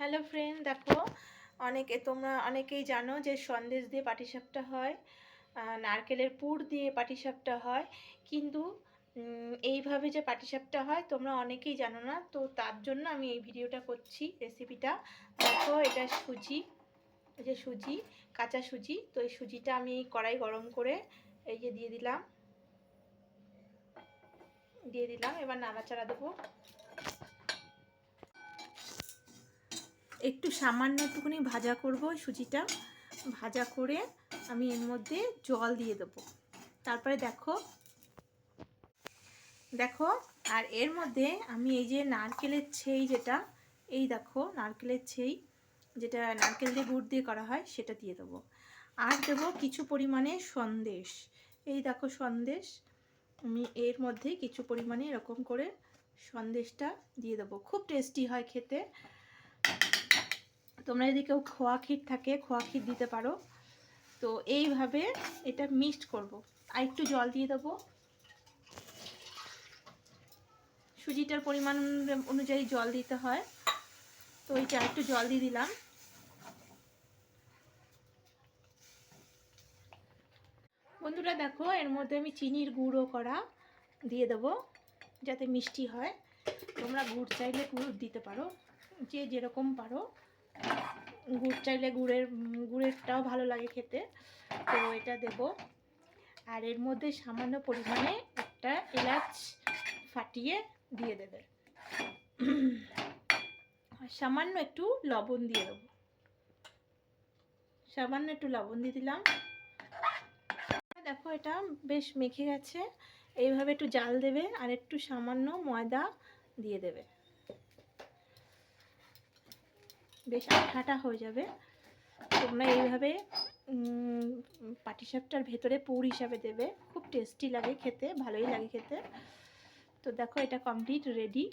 Hello friend দেখো, অনেকে, তোমরা অনেকেই জানো যে সন্দেশ দিয়ে পাটিসাপটা হয় নারকেলের পুর দিয়ে পাটিসাপটা হয়, কিন্তু এইভাবে যে পাটিসাপটা হয়, তোমরা অনেকেই জানো না, তো তার জন্য আমি এই ভিডিওটা করছি রেসিপিটা দেখো, এটা সুজি, এই যে সুজি, কাঁচা সুজি, তো এই সুজিটা আমি কড়াই গরম করে এই যে দিয়ে দিলাম। দিয়ে দিলাম, এবার নাড়াচাড়া দেবো। একটু সামান্য একটুখানি ভাজা করব সুজিটা। ভাজা করে আমি এর মধ্যে জল দিয়ে দেবো। তারপরে দেখো দেখো, আর এর মধ্যে আমি এই যে নারকেলের ছেই যেটা, এই দেখো নারকেলের ছেই, যেটা নারকেল দিয়ে গুড় দিয়ে করা হয়, সেটা দিয়ে দেবো। আর দেবো কিছু পরিমাণে সন্দেশ। এই দেখো সন্দেশ, আমি এর মধ্যে কিছু পরিমাণে এরকম করে সন্দেশটা দিয়ে দেবো। খুব টেস্টি হয় খেতে। তোমরা যদি কেউ খোয়া ক্ষীর থাকে, খোয়া ক্ষীর দিতে পারো। তো এইভাবে এটা মিক্সড করব। আর একটু জল দিয়ে দেবো। সুজিটার পরিমাণ অনুযায়ী জল দিতে হয়। তো ওইটা একটু জল দিয়ে দিলাম। বন্ধুরা দেখো, এর মধ্যে আমি চিনির গুঁড়ো করা দিয়ে দেবো, যাতে মিষ্টি হয়। তোমরা গুড় চাইলে গুড় দিতে পারো, যে যেরকম পারো। গুড় চাইলে গুড়ের গুড়েরটাও ভালো লাগে খেতে। তো এটা দেব। আর এর মধ্যে সামান্য পরিমাণে একটা এলাচ ফাটিয়ে দিয়ে দেবে। সামান্য একটু লবণ দিয়ে দেবো। সামান্য একটু লবণ দিয়ে দিলাম। দেখো এটা বেশ মেখে গেছে। এইভাবে একটু জাল দেবে আর একটু সামান্য ময়দা দিয়ে দেবে। বেশ আঠাটা হয়ে যাবে। তোমরা এইভাবে পাটি পাটিসাপটার ভেতরে পুর হিসাবে দেবে। খুব টেস্টি লাগে খেতে, ভালোই লাগে খেতে। তো দেখো এটা কমপ্লিট রেডি